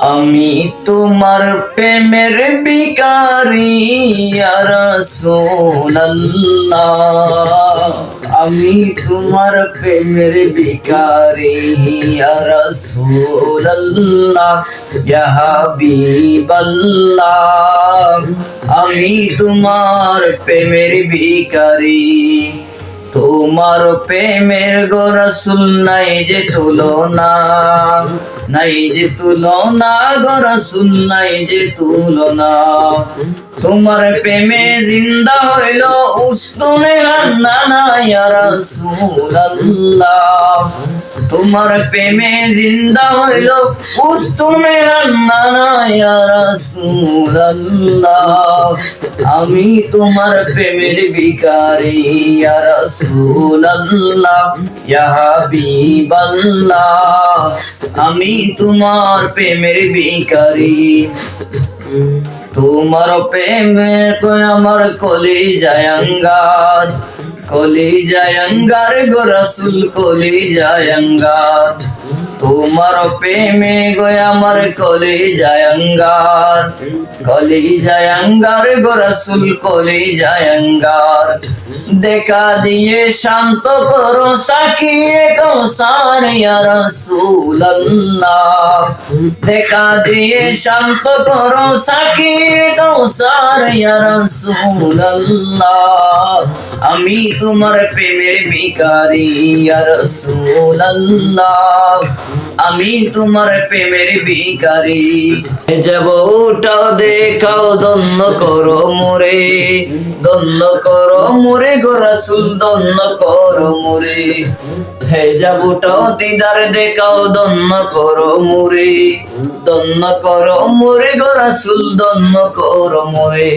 আমি তোমার প্রেমের বিকারি রাসূলুল্লাহ। আমি তোমার প্রেমের বিকারি রাসূলুল্লাহ, ইয়া হাবিবাল্লাহ। আমি তোমার প্রেমের বিকারি তোমার প্রেমের গো রসুল নাই যে তুলনা, নাই যে তুলনা গো রসুল নাই যে তুলনা। তোমার প্রেমে জিন্দা হইল উস্তুনে রান্না নাই রসুল রাসূলুল্লাহ। তোমার প্রেমে জিন্দা হইল না আমি তোমার প্রেমের হাবিবাল্লাহ। আমি তোমার প্রেমের ভিখারি। তোমার প্রেমে আমার কলি জায়ঙ্গার কলি জায়ঙ্গার গো রসুল কলি জায়ঙ্গার তোমার প্রেমে গো কলি জায়ঙ্গার কলি জায়ঙ্গার গো রসুল কলি জায়ঙ্গার দেখা দিয়ে শান্ত করো সাকিয়ে কৌসার রাসূলুল্লাহ। দেখা দিয়ে শান্ত করো সাকিয়ে কৌসার রাসূলুল্লাহ। আমি তোমার প্রেমের ইয়া রাসূলুল্লাহ। আমি তোমার প্রেমের ভিখারি যাব উঠাও, দেখাও করো করো রাসূল করো হে যাবুটাও দিদার দেখাও করো করো রাসূল করো মোরে।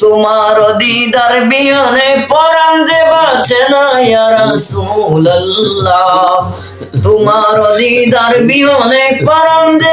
তোমার দিদার বিহনে পরাণ যে বাঁচে না, ইয়া রাসূলুল্লাহ। তোমার দিদার বিহনে পরাণ যে